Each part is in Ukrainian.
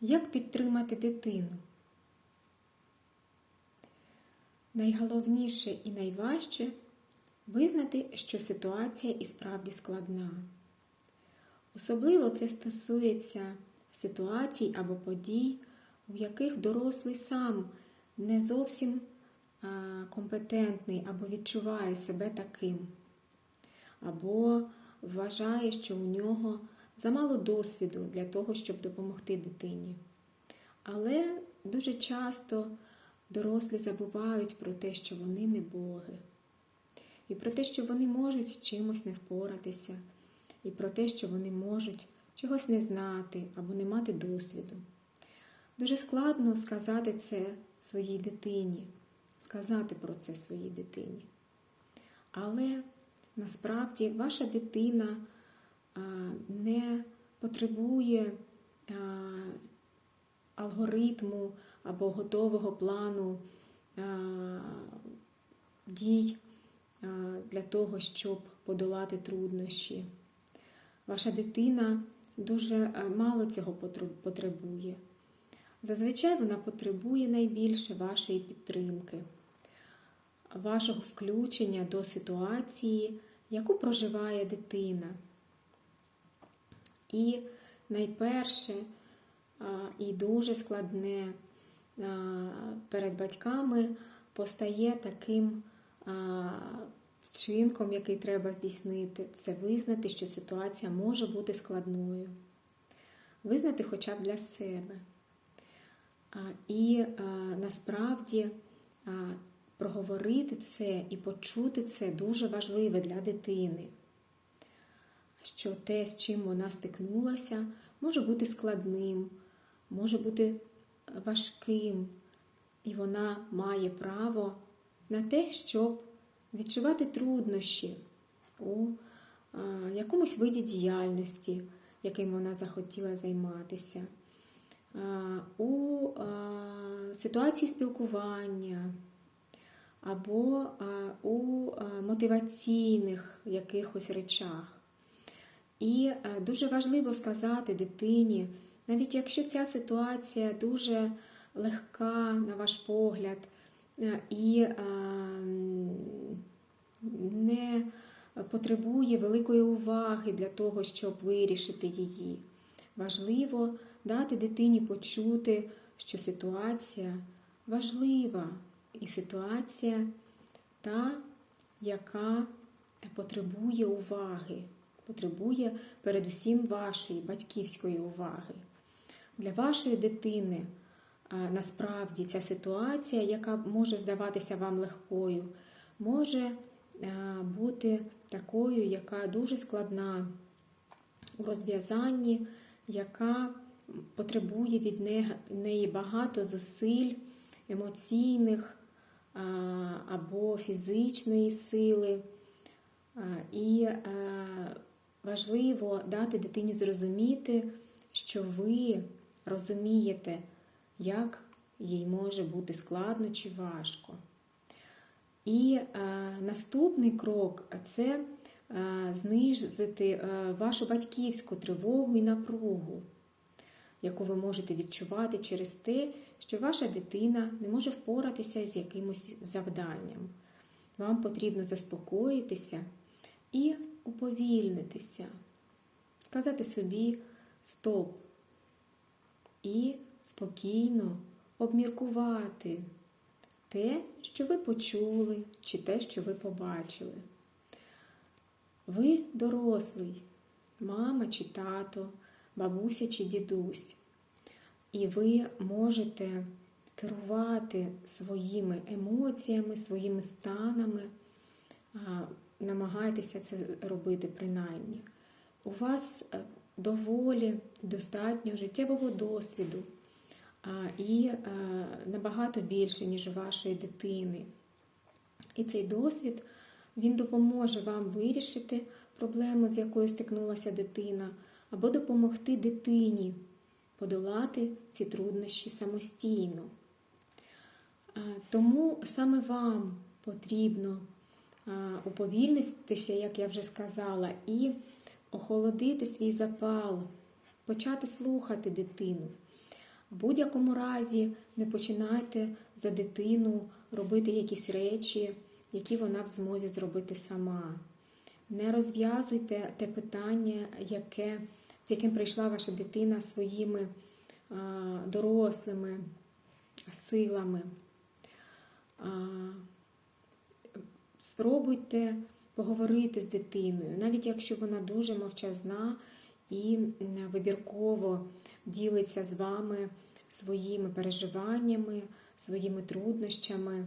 Як підтримати дитину? Найголовніше і найважче визнати, що ситуація і справді складна. Особливо це стосується ситуацій або подій, у яких дорослий сам не зовсім компетентний або відчуває себе таким, або вважає, що у нього замало досвіду для того, щоб допомогти дитині. Але дуже часто дорослі забувають про те, що вони не боги, і про те, що вони можуть з чимось не впоратися, і про те, що вони можуть чогось не знати або не мати досвіду. Дуже складно сказати це своїй дитині, сказати про це своїй дитині. Але насправді ваша дитина не потребує алгоритму або готового плану дій для того, щоб подолати труднощі. Ваша дитина дуже мало цього потребує. Зазвичай вона потребує найбільше вашої підтримки, вашого включення до ситуації, яку проживає дитина. І найперше і дуже складне перед батьками постає таким вчинком, який треба здійснити, це визнати, що ситуація може бути складною. Визнати хоча б для себе. І насправді проговорити це і почути це дуже важливе для дитини. Що те, з чим вона стикнулася, може бути складним, може бути важким, і вона має право на те, щоб відчувати труднощі у якомусь виді діяльності, яким вона захотіла займатися, у ситуації спілкування або у мотиваційних якихось речах. І е, дуже важливо сказати дитині, навіть якщо ця ситуація дуже легка, на ваш погляд, е, і е, не потребує великої уваги для того, щоб вирішити її. Важливо дати дитині почути, що ситуація важлива, і ситуація та, яка потребує уваги потребує передусім вашої батьківської уваги. Для вашої дитини насправді ця ситуація, яка може здаватися вам легкою, може бути такою, яка дуже складна у розв'язанні, яка потребує від неї багато зусиль емоційних або фізичної сили. І важливо дати дитині зрозуміти, що ви розумієте, як їй може бути складно чи важко. І е, наступний крок це е, знизити е, вашу батьківську тривогу і напругу, яку ви можете відчувати через те, що ваша дитина не може впоратися з якимось завданням. Вам потрібно заспокоїтися і уповільнитися, сказати собі стоп і спокійно обміркувати те, що ви почули, чи те, що ви побачили. Ви дорослий, мама чи тато, бабуся чи дідусь, і ви можете керувати своїми емоціями, своїми станами намагайтеся це робити принаймні. У вас е, доволі достатньо життєвого досвіду і е, набагато більше, ніж у вашої дитини. І цей досвід він допоможе вам вирішити проблему, з якою стикнулася дитина, або допомогти дитині подолати ці труднощі самостійно. Тому саме вам потрібно уповільнитися, як я вже сказала, і охолодити свій запал, почати слухати дитину. В будь-якому разі не починайте за дитину робити якісь речі, які вона в змозі зробити сама. Не розв'язуйте те питання, яке, з яким прийшла ваша дитина своїми а, дорослими силами. А, спробуйте поговорити з дитиною, навіть якщо вона дуже мовчазна і вибірково ділиться з вами своїми переживаннями, своїми труднощами,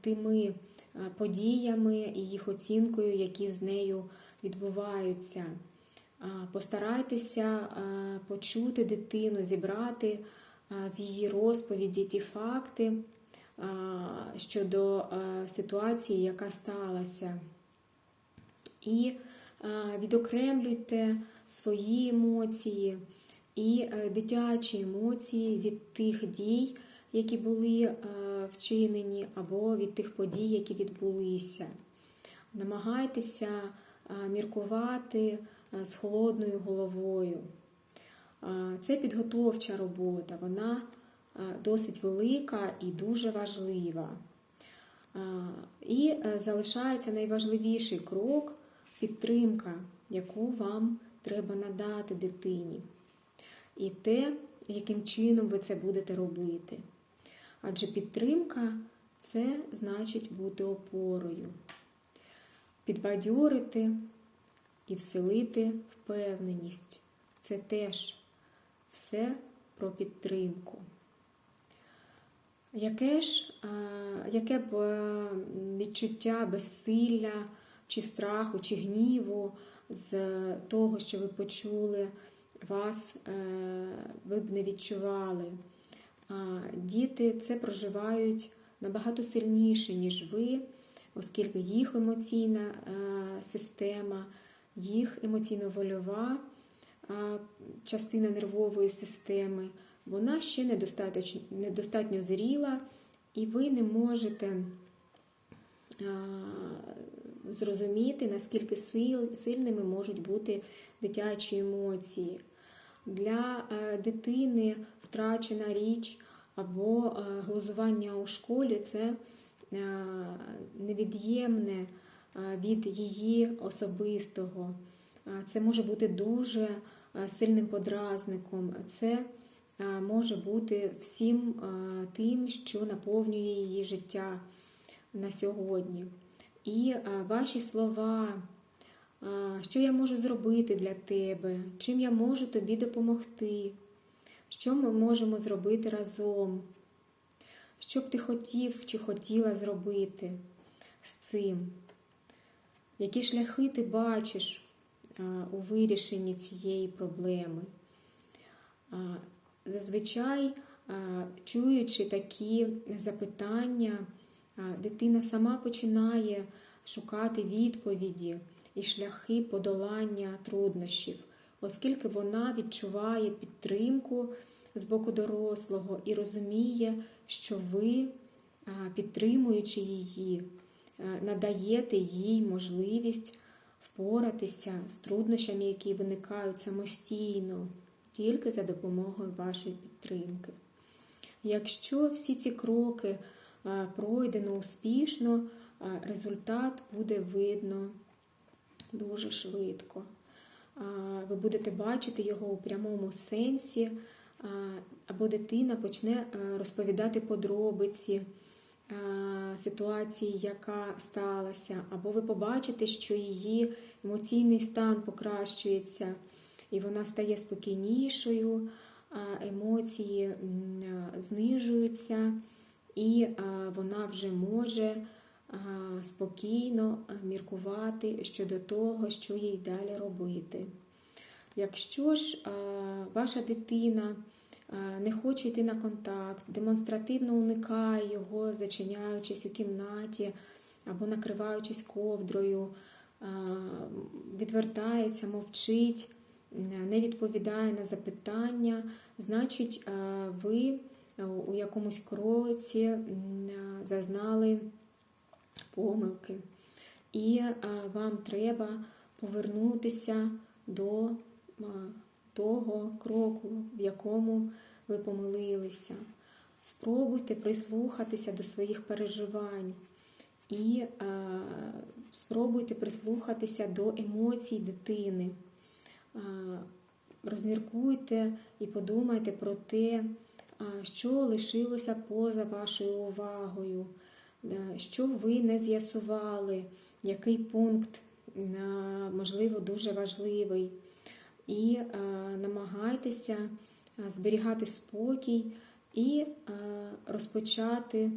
тими подіями і їх оцінкою, які з нею відбуваються. Постарайтеся почути дитину, зібрати з її розповіді ті факти щодо ситуації, яка сталася. І відокремлюйте свої емоції і е, дитячі емоції від тих дій, які були е, вчинені, або від тих подій, які відбулися. Намагайтеся е, міркувати е, з холодною головою. Е, Це підготовча робота, вона е, досить велика і дуже важлива. Е, І е, залишається найважливіший крок підтримка, яку вам треба надати дитині. І те, яким чином ви це будете робити. Адже підтримка це значить бути опорою, підбадьорити і вселити впевненість. Це теж все про підтримку. Яке ж, е, яке б е, відчуття безсилля, чи страху, чи гніву з того, що ви почули, вас е, ви б не відчували. Діти це проживають набагато сильніше, ніж ви, оскільки їх емоційна система, їх емоційно-вольова частина нервової системи, вона ще недостатньо, недостатньо зріла, і ви не можете е, зрозуміти, наскільки сил, сильними можуть бути дитячі емоції. Для е, дитини втрачена річ або е, глузування у школі це е, невід'ємне від її особистого. Це може бути дуже сильним подразником. Це може бути всім тим, що наповнює її життя на сьогодні. І ваші слова, що я можу зробити для тебе, чим я можу тобі допомогти, що ми можемо зробити разом, що б ти хотів чи хотіла зробити з цим, які шляхи ти бачиш у вирішенні цієї проблеми. Зазвичай, чуючи такі запитання, дитина сама починає шукати відповіді і шляхи подолання труднощів, оскільки вона відчуває підтримку з боку дорослого і розуміє, що ви, підтримуючи її, надаєте їй можливість впоратися з труднощами, які виникають самостійно, тільки за допомогою вашої підтримки. Якщо всі ці кроки пройдено успішно, результат буде видно дуже швидко. Ви будете бачити його у прямому сенсі, або дитина почне розповідати подробиці ситуації, яка сталася, або ви побачите, що її емоційний стан покращується, і вона стає спокійнішою, емоції знижуються, і вона вже може спокійно міркувати щодо того, що їй далі робити. Якщо ж ваша дитина не хоче йти на контакт, демонстративно уникає його, зачиняючись у кімнаті або накриваючись ковдрою, відвертається, мовчить, не відповідає на запитання, значить, ви у якомусь кроці зазнали помилки. І вам треба повернутися до того кроку, в якому ви помилилися. Спробуйте прислухатися до своїх переживань і е, спробуйте прислухатися до емоцій дитини. Розміркуйте і подумайте про те, що лишилося поза вашою увагою, що ви не з'ясували, який пункт, можливо, дуже важливий. І намагайтеся зберігати спокій і розпочати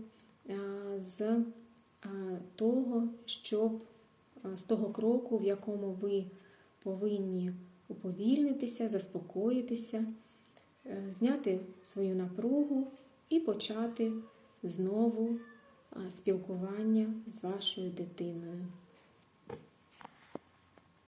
з того, щоб з того кроку, в якому ви повинні уповільнитися, заспокоїтися, е, зняти свою напругу і почати знову е, спілкування з вашою дитиною.